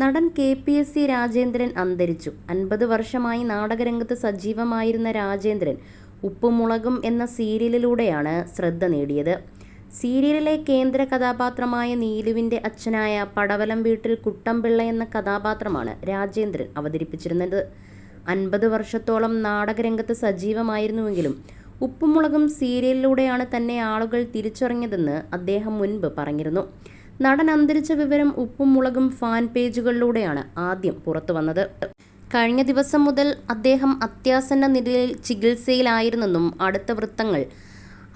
നടൻ K P S C Rajendran അന്തരിച്ചു. അൻപത് വർഷമായി നാടകരംഗത്ത് സജീവമായിരുന്ന രാജേന്ദ്രൻ ഉപ്പുമുളകും എന്ന സീരിയലിലൂടെയാണ് ശ്രദ്ധ നേടിയത്. സീരിയലിലെ കേന്ദ്ര കഥാപാത്രമായ നീലുവിന്റെ അച്ഛനായ പടവലം വീട്ടിൽ കുട്ടമ്പിള്ള എന്ന കഥാപാത്രമാണ് രാജേന്ദ്രൻ അവതരിപ്പിച്ചിരുന്നത്. അൻപത് വർഷത്തോളം നാടകരംഗത്ത് സജീവമായിരുന്നുവെങ്കിലും ഉപ്പുമുളകും സീരിയലിലൂടെയാണ് തന്നെ ആളുകൾ തിരിച്ചറിഞ്ഞതെന്ന് അദ്ദേഹം മുൻപ് പറഞ്ഞിരുന്നു. നടൻ അന്തരിച്ച വിവരം ഉപ്പും മുളകും ഫാൻ പേജുകളിലൂടെയാണ് ആദ്യം പുറത്തു വന്നത് കഴിഞ്ഞ ദിവസം മുതൽ അദ്ദേഹം അത്യാസന്ന നിലയിൽ ചികിത്സയിലായിരുന്നെന്നും അടുത്ത വൃത്തങ്ങൾ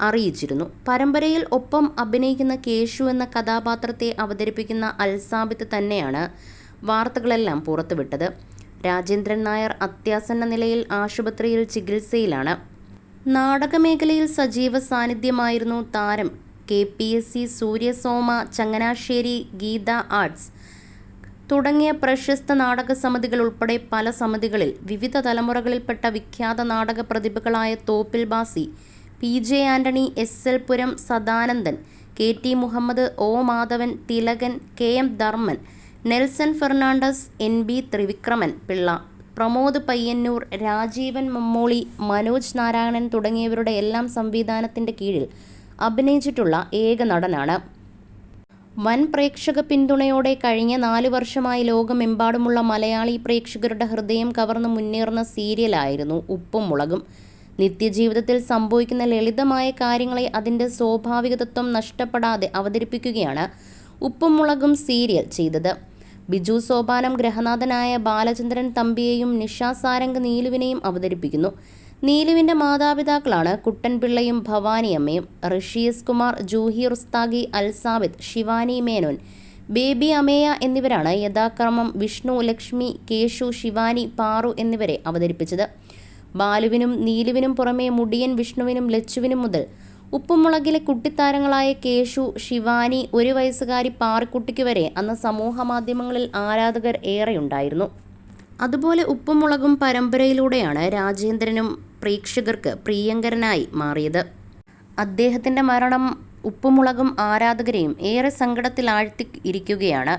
അറിയിച്ചിരുന്നു. പരമ്പരയിൽ ഒപ്പം അഭിനയിക്കുന്ന കേശു എന്ന കഥാപാത്രത്തെ അവതരിപ്പിക്കുന്ന അൽസാബിത്ത് തന്നെയാണ് വാർത്തകളെല്ലാം പുറത്തുവിട്ടത്. രാജേന്ദ്രൻ നായർ അത്യാസന്ന നിലയിൽ ആശുപത്രിയിൽ ചികിത്സയിലാണ്. നാടകമേഖലയിൽ സജീവ സാന്നിധ്യമായിരുന്നു താരം K P S C Suryasoma Changanassery Geetha arts. തുടങ്ങിയ പ്രശസ്ത നാടക സമിതികൾ ഉൾപ്പെടെ പല സമിതികളിൽ വിവിധ തലമുറകളിൽപ്പെട്ട വിഖ്യാത നാടക പ്രതിഭകളായ Thoppil Bhasi P J Antony S L Puram Sadanandan K T Muhammad O Madhavan Thilakan K M Dharman Nelson Fernandez N B Thrivikraman Pillai Pramod Payyanur Rajeevan Mammoli Manoj Narayanan തുടങ്ങിയവരുടെ എല്ലാം സംവിധാനത്തിന്റെ കീഴിൽ അഭിനയിച്ചിട്ടുള്ള ഏക നടനാണ്. വൻ പ്രേക്ഷക പിന്തുണയോടെ കഴിഞ്ഞ നാല് വർഷമായി ലോകമെമ്പാടുമുള്ള മലയാളി പ്രേക്ഷകരുടെ ഹൃദയം കവർന്ന് മുന്നേറുന്ന സീരിയലായിരുന്നു ഉപ്പും മുളകും. നിത്യജീവിതത്തിൽ സംഭവിക്കുന്ന ലളിതമായ കാര്യങ്ങളെ അതിന്റെ സ്വാഭാവികതത്വം നഷ്ടപ്പെടാതെ അവതരിപ്പിക്കുകയാണ് ഉപ്പും മുളകും സീരിയൽ ചെയ്തത്. ബിജു സോപാനം ഗ്രഹനാഥനായ ബാലചന്ദ്രൻ തമ്പിയെയും നിഷാ സാരംഗ് നീലുവിനെയും അവതരിപ്പിക്കുന്നു. നീലുവിന്റെ മാതാപിതാക്കളാണ് കുട്ടൻപിള്ളയും ഭവാനിയമ്മയും. ഋഷീസ് കുമാർ ജൂഹി റുസ്താഗി അൽസാബിദ് ശിവാനി മേനോൻ ബേബി അമേയ എന്നിവരാണ് യഥാക്രമം വിഷ്ണു ലക്ഷ്മി കേശു ശിവാനി പാറു എന്നിവരെ അവതരിപ്പിച്ചത്. ബാലുവിനും നീലുവിനും പുറമെ മുടിയൻ വിഷ്ണുവിനും ലച്ചുവിനും മുതൽ ഉപ്പുമുളകിലെ കുട്ടിത്താരങ്ങളായ കേശു ശിവാനി ഒരു വയസ്സുകാരി പാറിക്കുട്ടിക്ക് വരെ അന്ന് സമൂഹ മാധ്യമങ്ങളിൽ ആരാധകർ ഏറെയുണ്ടായിരുന്നു. അതുപോലെ ഉപ്പുമുളകും പരമ്പരയിലൂടെയാണ് രാജേന്ദ്രനും പ്രേക്ഷകർക്ക് പ്രിയങ്കരനായി മാറിയത്. അദ്ദേഹത്തിന്റെ മരണം ഉപ്പുമുളകും ആരാധകരെയും ഏറെ സങ്കടത്തിലാഴ്ത്തി ഇരിക്കുകയാണ്.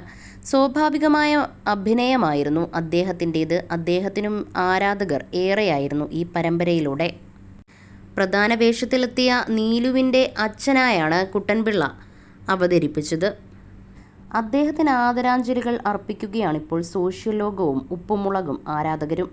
സ്വാഭാവികമായ അഭിനയമായിരുന്നു അദ്ദേഹത്തിന്റേത് അദ്ദേഹത്തിനും ആരാധകർ ഏറെയായിരുന്നു ഈ പരമ്പരയിലൂടെ. പ്രധാന വേഷത്തിലെത്തിയ നീലുവിന്റെ അച്ഛനായാണ് കുട്ടൻപിള്ള അവതരിപ്പിച്ചത്. അദ്ദേഹത്തിന് ആദരാഞ്ജലികൾ അർപ്പിക്കുകയാണിപ്പോൾ സോഷ്യൽ ലോകവും ഉപ്പുമുളകും ആരാധകരും.